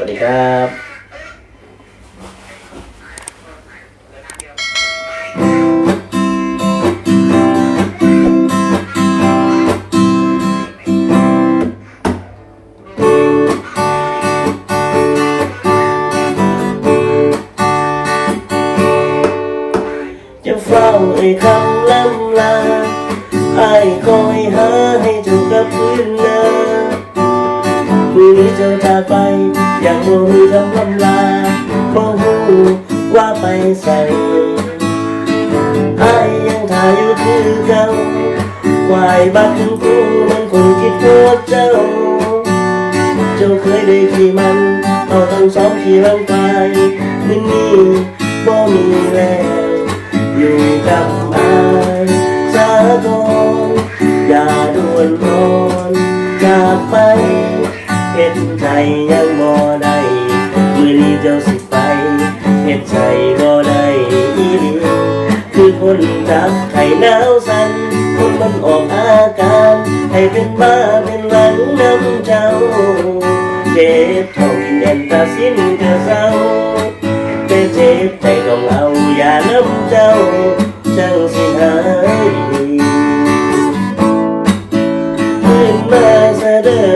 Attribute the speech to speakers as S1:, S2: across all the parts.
S1: วัสดีครับจะเฝ้าไอ้คำ มือนี้เจ้าจากไปอย่างโมมีคำลำลาบ่ฮู้ว่าไปใส่ไอ้ยังถ่ายอยู่คือเก่าควายบักถึงกูมันคงคิดหัวเจ้า เจ้าเคยได้ขี่มันเอาทั้งสองขี่มันไปมือนี้บ่มีแล้วอยู่กับอายสาก่อนอย่าด่วนร้อนจากไป เห็นใจยังบ่ได้มือนี้เจ้าสิไปเห็นใจบ่ได้อีหลีคือคนจับไข่หนาวสั่นคนมันออกอาการให้เป็นบ้าเป็นหลังน้ำเจ้าเจ็บเท่ากินแอนตาสิ้นเธอเศร้าแต่เจ็บใจต้องเอาอย่าน้ำเจ้าจังสิหายขึ้นมาเสดอลาเจ้าอ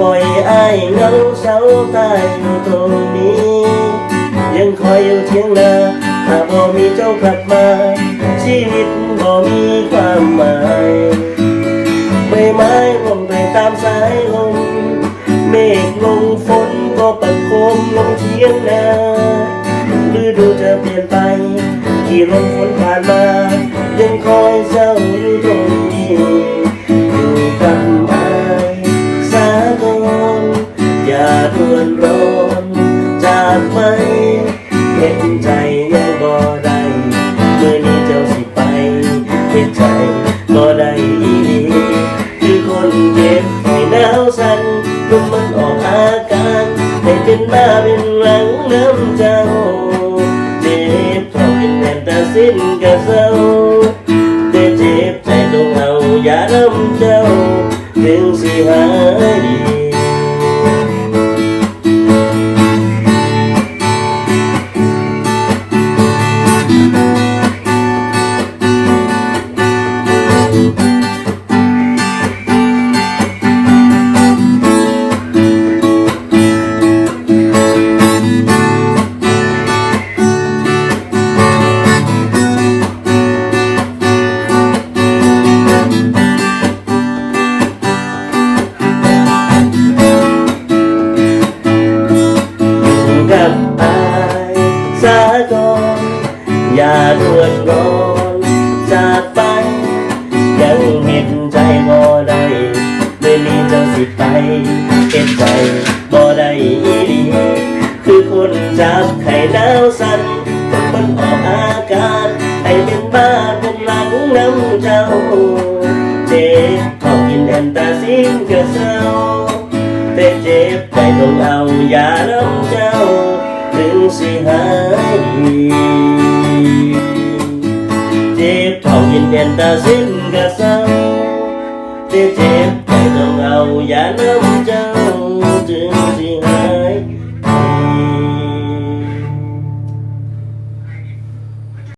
S1: ปล่อยอายเงาเศร้าตายอยู่ตรงนี้ ยังคอยอยู่เที่ยงนาถ้าบ่มีเจ้ากลับมา ชีวิตบ่มีความหมายใบไม้ล่วงไปตามสายลมเมฆลงฝนก็ประโคมลงเทียงนาฤดูจะเปลี่ยนไปที่ลมฝนผ่านมาากไปเห็นใจยังบ่ได้เมื่อนี้เจ้าสิไปเห็นใจบ่ได้อีหลีคือคนเจ็บให้หนาวสั่นลมมันออกอาการให้เป็นมาเป็นหลังน้ำเจ้าเจ็บเท่าเป็นแผ่นตาสิ้นกระเซาแต่เจ็บใจต้องเอาอย่าน้ำเจ้าถึงสิหา จับไข่ดาวสั่นคนมันออกอาการให้เป็นบ้าเป็นหลังน้ำเจ้า เจ็บเท่ากินแอนตาซินกระเซาแต่เจ็บใจต้องเอายาน้ำเจ้า ถึงสิหายเจ็บเท่ายินเด่นตาสิ้นกระเซาแต่เจ็บใจต้องเอายาน้ำเจ้า